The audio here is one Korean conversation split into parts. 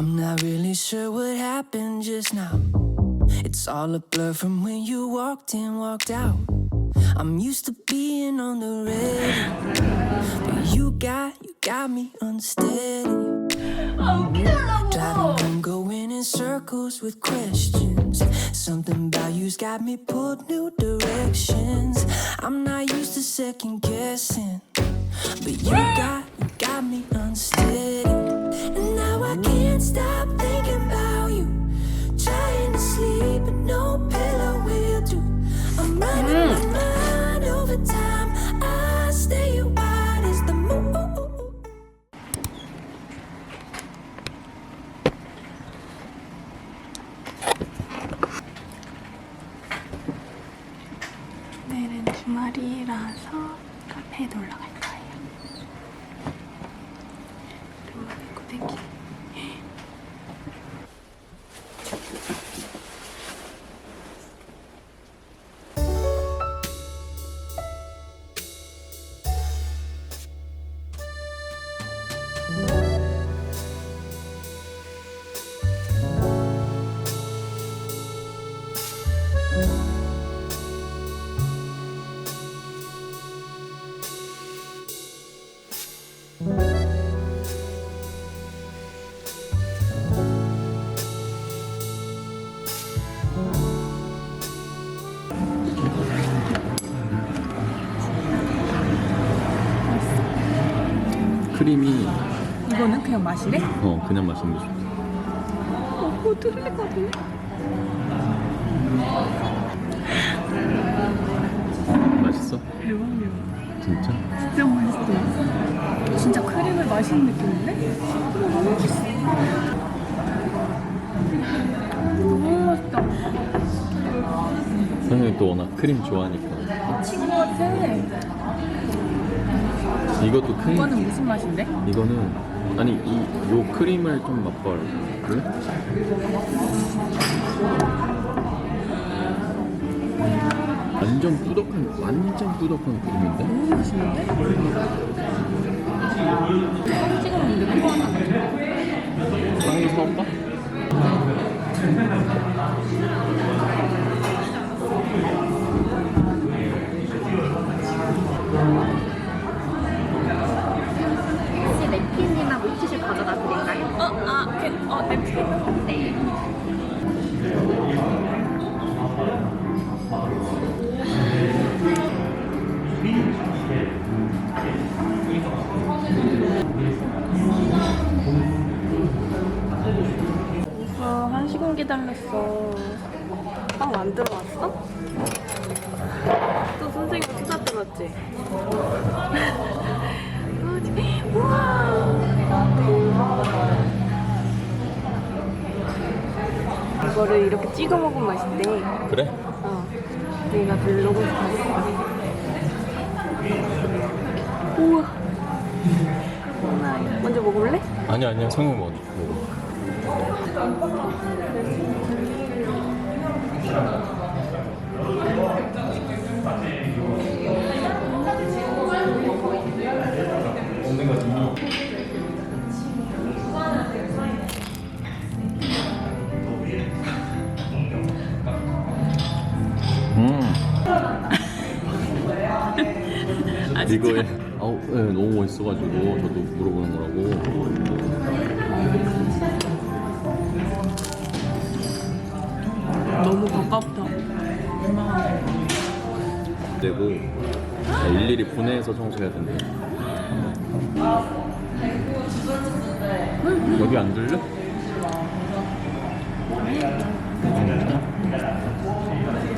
I'm not really sure what happened just now. It's all a blur from when you walked in, walked out. I'm used to being on the ready, but you got, you got me unsteady. Driving home, going in circles with questions. Something about you's got me pulled new directions. I'm not used to second guessing, but you got, you got me unsteady. 크림이 이거는 그냥 마실래? 어 그냥 마시는 게 좋다. 어, 뭐 들을 것 같은데? 맛있어? 대박이야. 진짜? 진짜 맛있어. 진짜 크림을 마시는 느낌인데? 어, 너무 맛있어. 너무 맛있다. 선생님 또 워낙 크림 좋아하니까 것 같아. 이것도 크림 이거는 무슨 맛인데? 이거는 아니 이 요 크림을 좀 맛볼래? 완전 뿌덕한 완전 뿌덕한 크림인데? 너무 맛있는데? 빵 찍어 먹는데 그거 하나. 빵이 사올까? 빵 만들어 왔어? 또 선생님 투자 들었지? 우와! 이거를 이렇게 찍어 먹으면 맛있대. 그래? 어. 내가 들르고 싶었어. 우와. 먼저 먹어볼래? 아니 아니야 성형 먹어 먹어 음 이거에 아우 네, 너무 멋있어가지고 저도 물어보는 거라고 되고 일일이 분해해서 청소해야 된대. 여기 안 들려? 진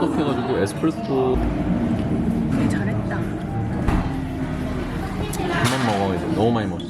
크림이 워낙 꾸덕해가지고 에스프레소 되게 잘했다. 그만 먹어 이제 너무 많이 먹었어.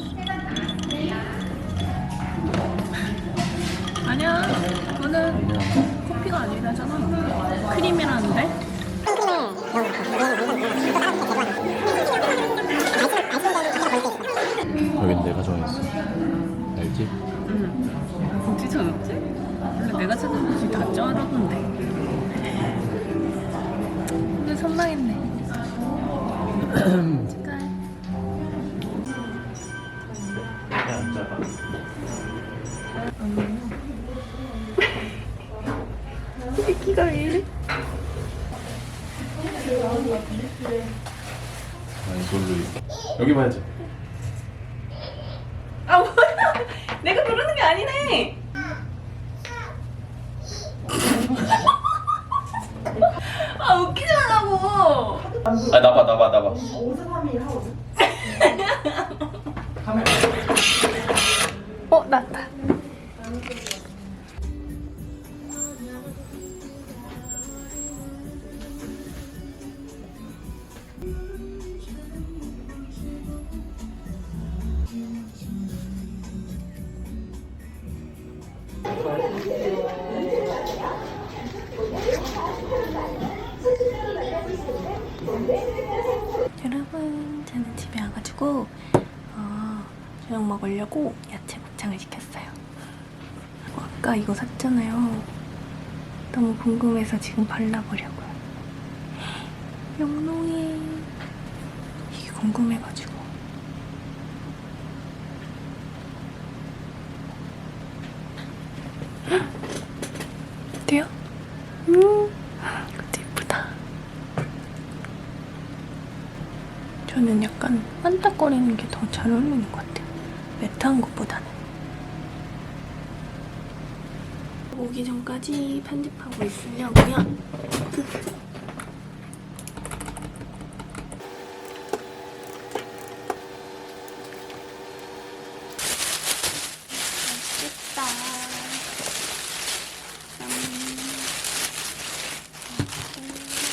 이걸로 이렇게. 여기 봐야지. 아 뭐야? 내가 부르는 게 아니네. 아 웃기지 말라고. 아 나봐 나봐 나봐. 어 났다. 여러분, 저는 집에 와가지고 어, 저녁 먹으려고 야채 곱창을 시켰어요. 어, 아까 이거 샀잖아요. 너무 궁금해서 지금 발라보려고요. 영롱해. 이게 궁금해가지고. 돼요? 음, 이것도 예쁘다. 저는 약간 반딱거리는 게 더 잘 어울리는 것 같아요. 매트한 것보다는. 오기 전까지 편집하고 있으려고요.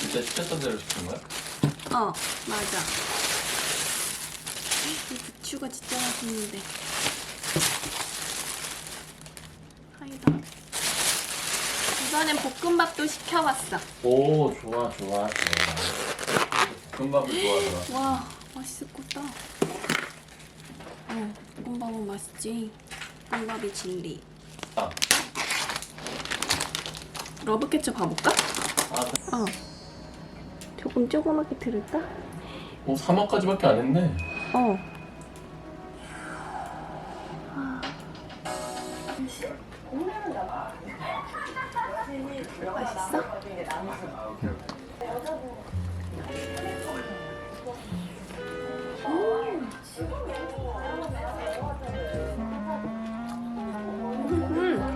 진짜 시켰던 대로 시킨 거야? 어, 맞아. 이 부추가 진짜 맛있는데. 하이다. 이번엔 볶음밥도 시켜봤어. 오 좋아 좋아 좋아. 금밥을 좋아 좋아. 와, 맛있을 거다. 어, 볶음밥은 맛있지. 볶음밥이 진리. 아. 러브 케첩 봐볼까? 아, 어. 조금 조그맣게 들을까? 오 3억까지밖에 안 했네. 어.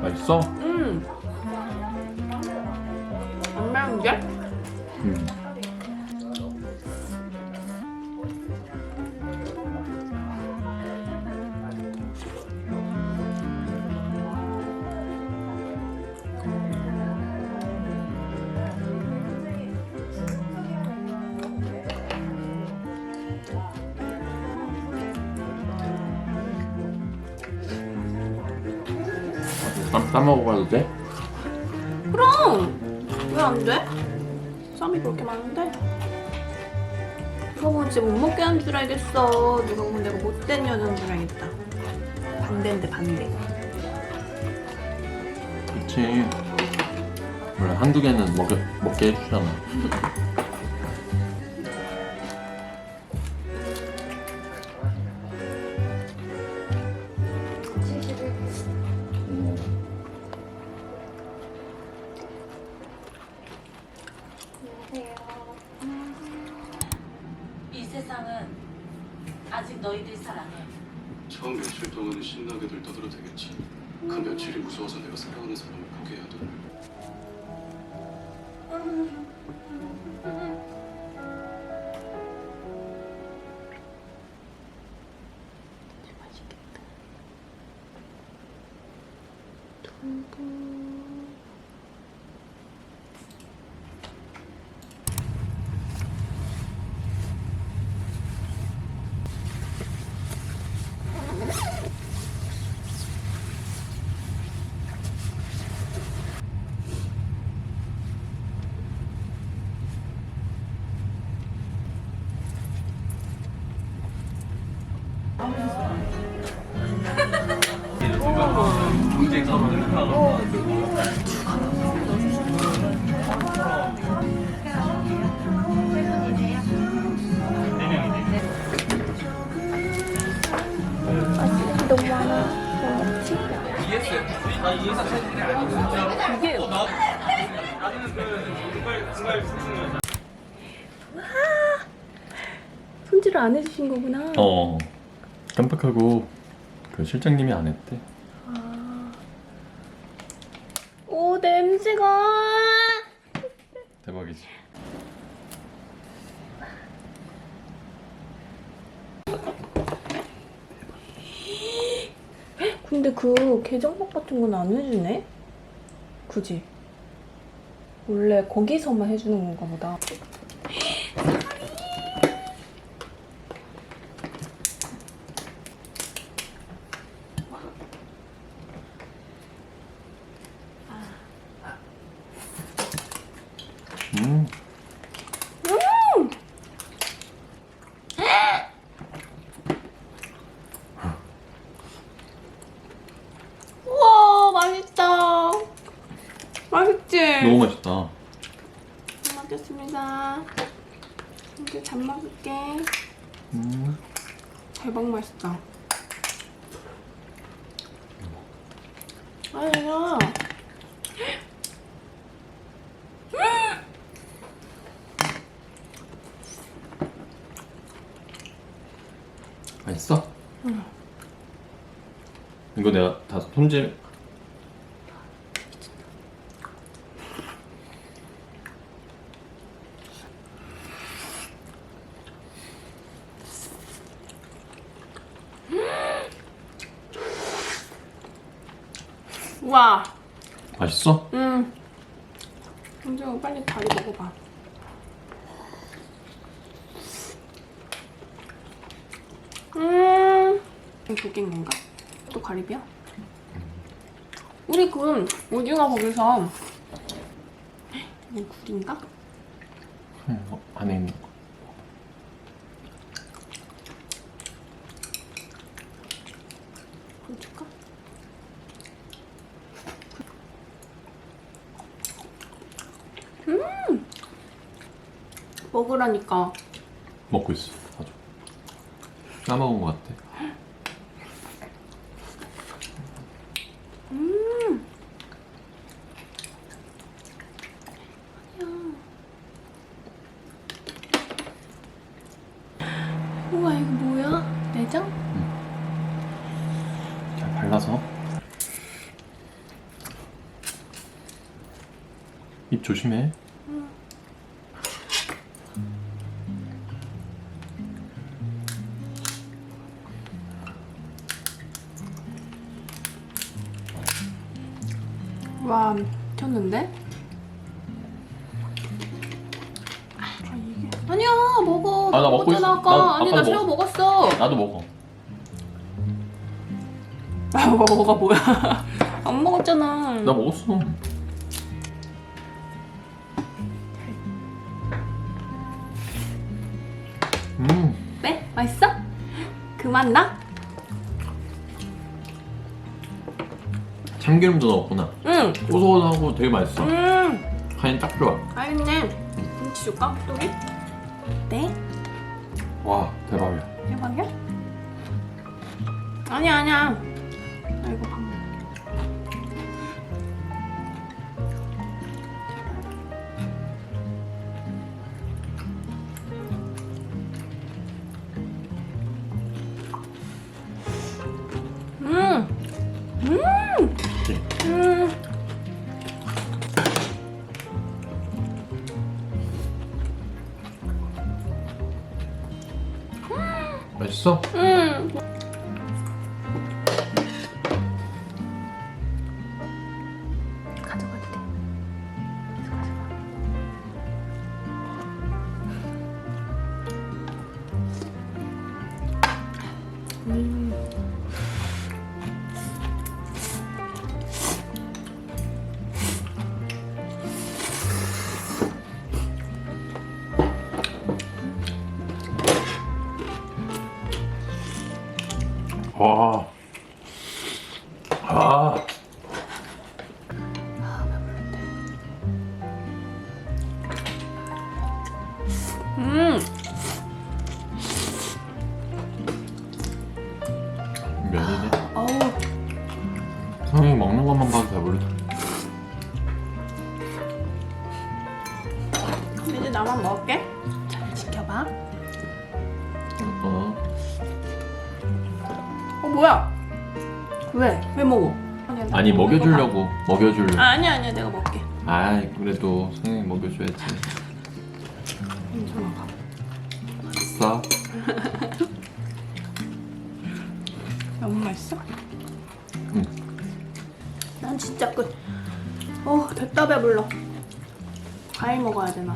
맛있어? 음. 안 매운데? 음. 쌈 싸먹어봐도 돼? 그럼! 왜 안 돼? 쌈이 그렇게 많은데? 보면 진짜 못 먹게 한줄 알겠어. 누가 보면 내가 못된 여자인 줄 알겠다. 반대인데 반대. 그치. 원래 한두 개는 먹, 먹게 해주잖아. 이 세상은 아직 너희들 사랑해. 처음 며칠 동안은 신나게들 떠들어대겠지. 그 며칠이 무서워서 내가 사랑하는 사람을 포기해야 돼. 손질을 안 해주신 거구나. 어 깜빡하고 그 실장님이 안 했대 오 냄새가. 대박이지 근데 그 게장밥 같은 건 안 해주네? 그지? 원래 거기서만 해주는 건가 보다. 음 우와 맛있다. 맛있지? 너무 맛있다 잘 먹겠습니다. 이제 잘 먹을게. 음 대박 맛있다. 아야. 맛있어? 이거 내가 다 손질 와. 맛있어? 음. 은정아 빨리 다리 먹어봐. 음. 건가? 또 가리비야? 우리 그 오징어 거기서 이거 굴인가? 음, 어, 안에 있는 거 줄까? 음. 먹으라니까. 먹고 있어. 아주 까먹은 거 같아. 우와 이거 뭐야? 내장? 잘 발라서. 입 조심해 와 미쳤는데? 아, 이게... 아니야 먹어 아, 나 먹고 먹었잖아 있어. 아까 나 아니 아까도 나 새우 먹었어 나도 먹어 아 먹어가 뭐야 안 먹었잖아 나 먹었어 음 네? 맛있어? 그만 나? 참기름도 넣었구나. 응. 고소하고 되게 맛있어. 음, 간이 딱 좋아 맛있네. 김치 줄까? 또리? 네? 와 대박이야. 대박이야? 아니야 아니야. 나 이거 밥 먹을게. 음! 음! 그치? 음! 맛있어? 음! 와. 아. 음, 면이네. 어우, 형이 먹는 것만 봐도 배부르다. 이제 나만 먹을게. 잘 지켜봐. 뭐야? 왜? 왜 먹어? 아니 먹여주려고 먹여주려고. 아, 아니야, 아니야, 내가 먹게. 아 그래도 선생님 먹여줘야지. 괜찮아. 싸. 너무 맛있어? 응. 난 진짜 끝. 어, 됐다 배불러. 과일 먹어야 되나?